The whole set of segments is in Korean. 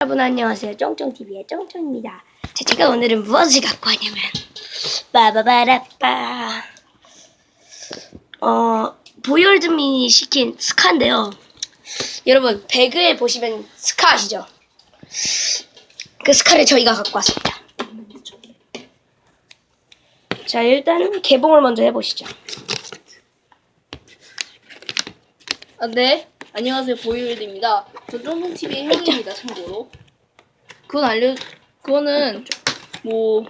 여러분 안녕하세요. 쫑쫑TV의 쫑쫑입니다. 자, 제가 오늘은 무엇을 갖고 왔냐면 빠바바라빠 어 보이올드민이 시킨 스카인데요. 여러분 배그에 보시면 스카 아시죠? 그 스카를 저희가 갖고 왔습니다. 자 일단 개봉을 먼저 해보시죠. 아, 네. 안녕하세요. 보이월드입니다. 저 쫑쫑TV의 형입니다, 참고로. 그건 알려, 그거는, 뭐,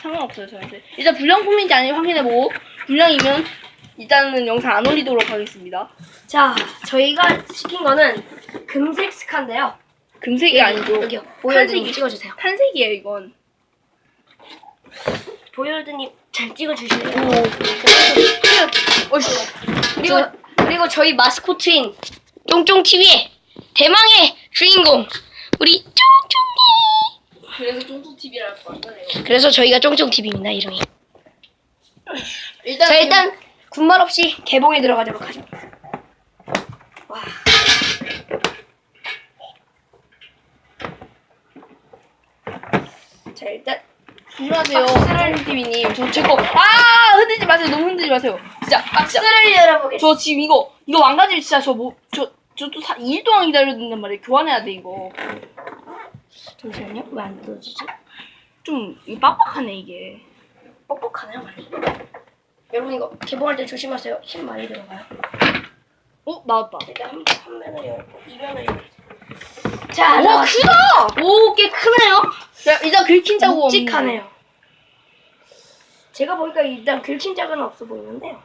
상관없어요, 저한테. 일단 불량품인지 아닌지 확인해보고, 불량이면, 일단은 영상 안 올리도록 하겠습니다. 자 저희가 시킨 거는 금색 스카인데요. 금색이 아니고, 여기요. 보이올드님 탄색이- 찍어주세요. 탄색이에요, 이건. 보이올드님 잘 찍어주실래요? 오. 어이씨. 그리고 그리고 저희 마스코트인 쫑쫑 TV의 대망의 주인공 우리 쫑쫑님. 그래서 쫑쫑TV라고 한 거네요. 그래서 저희가 쫑쫑 TV입니다 이름이. 일단, 자 일단 군말 없이 개봉에 들어가도록 하죠. 와. 자 일단 안녕하세요. 박스를- 쫑쫑TV님. 저, 제 거, 아! 흔들지 마세요. 너무 흔들지 마세요. 진짜, 아, 진짜. 박스를 열어보겠습니다. 저 지금 이거 이거 왕가지 진짜 저 뭐 저 저또 2일 동안 기다려야 된단 말이에요. 교환해야 돼 이거. 잠시만요. 왜 안 뜯어지지? 좀 이거 빡빡하네 이게. 뻑뻑하네요 많이. 여러분 이거 개봉할 때 조심하세요. 힘 많이 들어가요. 어 나왔다. 일단 한, 한 면을 열고 이 면을 열고. 자, 와 나왔습니다. 크다. 오, 꽤 크네요. 자, 일단 긁힌 자국 없는. 묵직하네요. 제가 보니까 일단 긁힌 자국은 없어 보이는데요.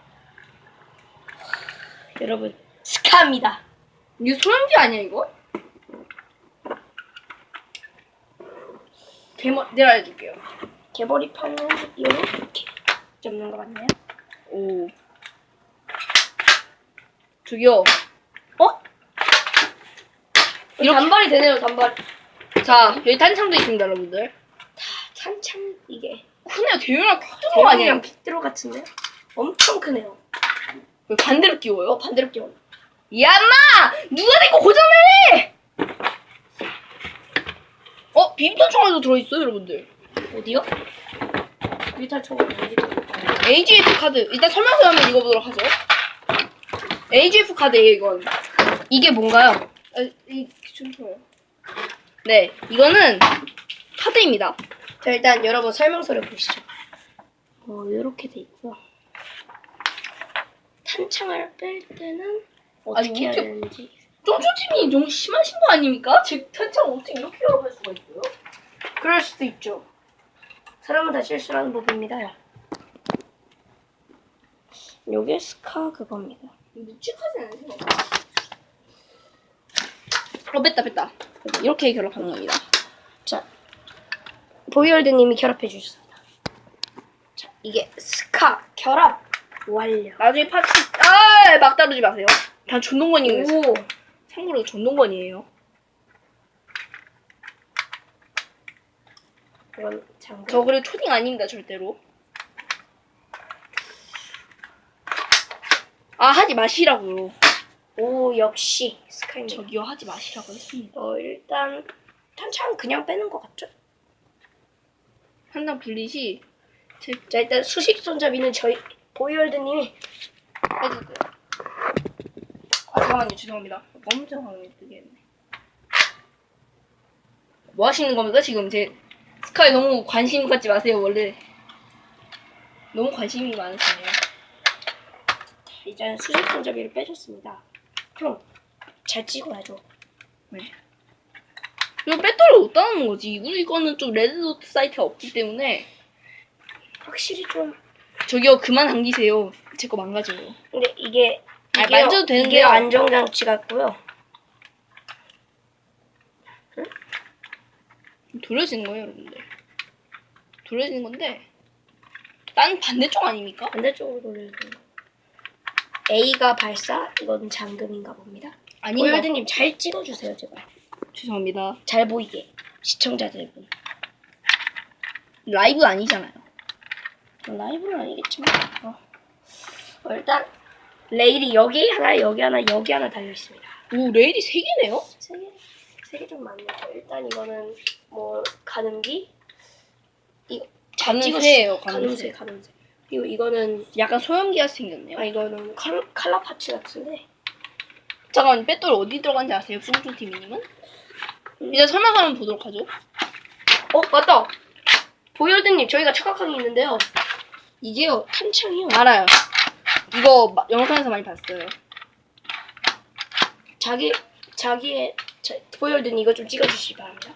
여러분, 스카입니다. 이거 소염기 아니야 이거? 개머 내가 알려줄게요. 개머리판은 이렇게 접는 거 맞나요? 오. 저기요. 어? 이렇게 단발이 되네요, 단발. 자 여기 탄창도 있습니다 여러분들. 찬찬 이게 크네요. 대윤아 퀴즈로 대왕이랑 아니에요? 빅드로 같은데요? 엄청 크네요. 왜 반대로 끼워요? 어, 반대로 끼워. 야 마! 누가 내거 고장내! 어? 비비탄 총알도 들어있어요 여러분들 어디요? 미탈 총알 어디죠? AGF 카드 일단 설명서 한번 읽어보도록 하죠 AGF 카드예요 이건 이게 뭔가요? 아, 이 귀찮아요 네 이거는 카드입니다 자, 일단 여러분 설명서를 보시죠. 어, 이렇게 돼 있고 요. 탄창을 뺄 때는 어떻게 아니, 해야 어떻게- 되는지. 쫑쫑팀이 너무 심하신 거 아닙니까? 제 탄창 어떻게 이렇게 열어갈 수가 있어요? 그럴 수도 있죠. 사람은 다 실수하는 법입니다요. 요게 스카 그겁니다. 묵직하지 않으세요? 어 뺐다 뺐다 이렇게 결합하는 겁니다 자, 보이월드님이 결합해 주셨습니다. 자, 이게 스카 결합 완료. 나중에 파츠 아 막 다루지 마세요 다 전동건이에요 오, 참고로 전동건이에요. 저 그리고 초딩 아닙니다 절대로. 아 하지 마시라고요. 오, 역시 스카입니다. 저기요 하지 마시라고 했습니다. 어, 일단 탄창 그냥 빼는 것 같죠? 한장 분리시 자, 일단 수직 손잡이는 저희 보이월드님이 해주세요. 아 잠깐만요 죄송합니다. 엄청 화면이 뜨겠네. 뭐 하시는 겁니까 지금 제 스카이 너무 관심 갖지 마세요 원래. 너무 관심이 많으시네요. 이제 수직 손잡이를 빼줬습니다. 형, 잘 찍어야죠. 네. 이거 배터리 어디다 놓는 거지? 이거는 좀 레드도트 사이트가 없기 때문에 확실히 좀 저기요 그만 당기세요. 제 거 망가져요. 근데 이게 아, 이게 만져도 이게 되는데요. 안정장치 같고요. 돌려지는 거예요, 여러분들. 돌려지는 건데 딴 반대쪽 아닙니까? 반대쪽으로 돌려야 돼요. A가 발사, 이건 잠금인가 봅니다. 아닌가? 보이월드님 잘 찍어주세요, 제발. 죄송합니다. 잘 보이게 시청자들분. 라이브 아니잖아요. 라이브는 아니겠지만. 어. 어, 일단 레일이 여기 하나, 여기 하나, 여기 하나 달려 있습니다. 오 레일이 세 개네요? 세 개. 색이 좀 많네요. 일단 이거는 뭐 가늠기 이거 가늠쇠예요, 가늠쇠 가늠쇠. 가늠쇠. 그리고 이거는 약간 같이 생겼네요. 아 이거는 칼, 칼라 파츠 같은데 잠깐 배터리 어디 들어간지 아세요? 뿡뿡 TV님은? 이제 설명 한번 보도록 하죠. 어 맞다 보이월드님 저희가 착각한 게 있는데요 이게요 탄창이요 알아요. 이거 마- 영상에서 많이 봤어요. 자기 자기의 자, 보이월드님 이거 좀 찍어주시기 바랍니다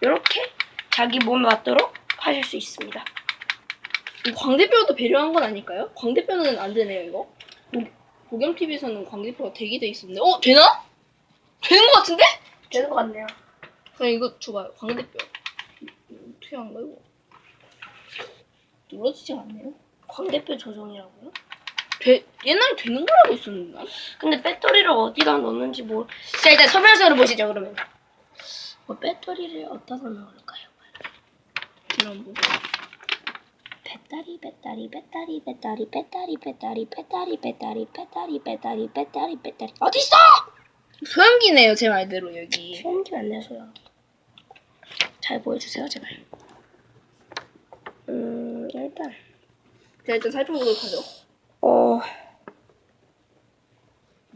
이렇게 자기 몸에 맞도록 하실 수 있습니다 광대뼈도 배려한 건 아닐까요? 광대뼈는 안 되네요, 이거. 보겸 TV에서는 광대뼈가 되게 돼 있었는데, 어 되나? 되는 것 같은데? 되는 것 같네요 그럼 이거 줘봐요, 광대뼈. 어떻게 하는 거야 이거? 눌러지지 않네요. 광대뼈 조정이라고요? 돼, 옛날에 되는 거라고 있었는데. 난? 근데 배터리를 어디다 넣는지 뭐. 자 일단 설명서를 보시죠 그러면. 뭐 배터리를 어디다 넣을까요? 이런 거. 배터리 배터리 배터리 배터리 배터리 배터리 배터리 배터리 배터리 배터리 배터리 배터리 어디 있어? 소염기네요, 제 말대로 여기. 소음기 안 내서요. 잘 보여주세요 제발. 음 일단 자 일단 살펴보도록 하죠. 어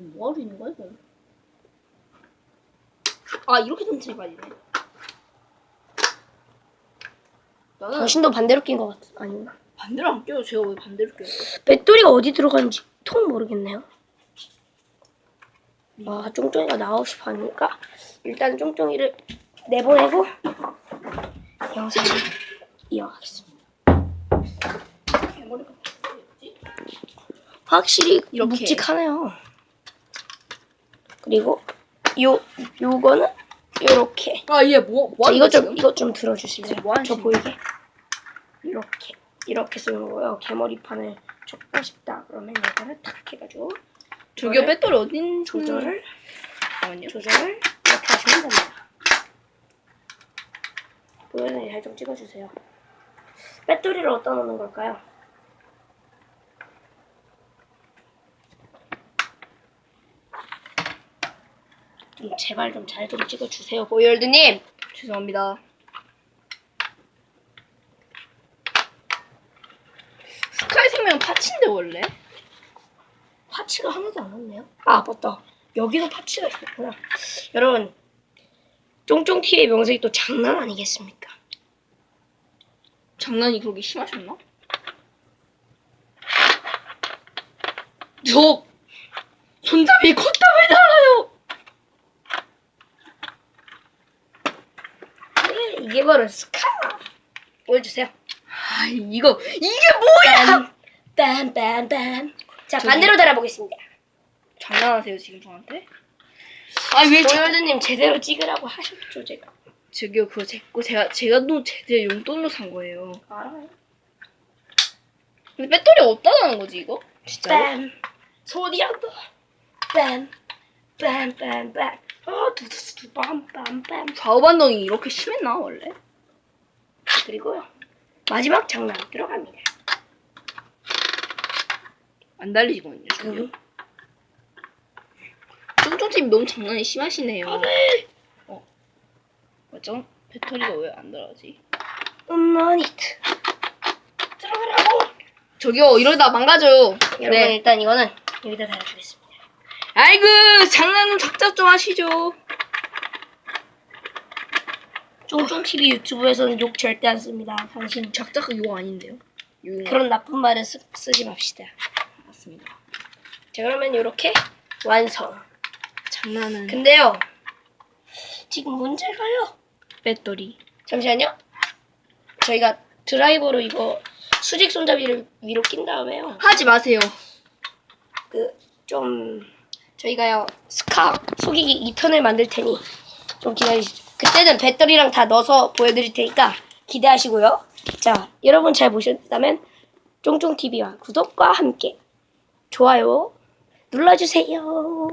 뭐 하고 있는 거야 이거? 아 이렇게 좀 제발이네. 나는 당신도 반대로 낀 것 같아. 아닌가? 반대로 안 껴요. 제가 왜 반대로 껴요? 배터리가 어디 들어가는지 통 모르겠네요. 아, 쫑쫑이가 나오고 싶어 하니까 일단 쫑쫑이를 내보내고 영상을 이어가겠습니다. 대머리가 어디였지? 확실히 이렇게. 묵직하네요. 그리고 요 요거는 요렇게. 아 얘 뭐? 뭐 자, 하는 이것 거야, 좀 지금? 이것 좀 들어주실래요? 뭐 하시는 저 보이게. 이렇게 이렇게 쓰는 거예요. 개머리판을 좁고 싶다 그러면 이거를 탁 해가지고 저기요 배터리 어딘 조절을 잠깐만요. 조절을 이렇게 하시면 됩니다. 보여는 잘좀 찍어주세요. 배터리를 어디다 넣는 걸까요? 제발 좀 잘 좀 찍어주세요, 보이월드님. 죄송합니다. 스카이 생명 파츠인데 원래? 파츠가 하나도 안 왔네요. 아 맞다. 여기도 파츠가 있었구나. 여러분, 쫑쫑TV의 명색이 또 장난 아니겠습니까? 장난이 그렇게 심하셨나? 저 손잡이 컸다고 해달라요. 네, 이게 바로 스카. 보여주세요. 아 이거 이게 뭐야? 빰, 빰, 빰. 자 저기- 반대로 달아보겠습니다. 장난하세요 지금 저한테? 아왜 보이월드님 제대로 찍으라고 하셨죠 제가. 저기요 그거 제거 제가 제가 또 제대 용돈으로 산 거예요. 알아요. 근데 배터리 어디다 는 거지 이거? 진짜로? 빰. 소리 안 나. 빰. 빰, 빰, 빰. 아, 두두두 빰, 빰, 빰. 좌우 반동이 이렇게 심했나 원래? 그리고요. 마지막 장난 들어갑니다. 안 달리지거든요. 저기요. 음. 쫑쫑팀 너무 장난이 심하시네요. 아, 네. 맞죠? 배터리가 왜 안 들어가지? 음머니트. 들어가라고. 저기요 이러다 망가져요. 여러분 네. 일단 이거는 여기다 달아주겠습니다. 아이고 장난 작작 좀 하시죠. 쫑쫑 TV 유튜브에서는 욕 절대 안 씁니다. 당신 작작 이거 아닌데요? 이거 그런 나쁜 말은 쓰, 쓰지 맙시다. 맞습니다. 자 그러면 이렇게 완성. 장난은 근데요 지금 문제가요. 배터리. 잠시만요. 저희가 드라이버로 이거 수직 손잡이를 위로 낀 다음에요. 하지 마세요. 그 좀 저희가요 스카 속이기 2편을 만들 테니 좀 기다리시죠. 그때는 배터리랑 다 넣어서 보여드릴 테니까 기대하시고요. 자 여러분 잘 보셨다면 쫑쫑 TV와 구독과 함께 좋아요 눌러주세요.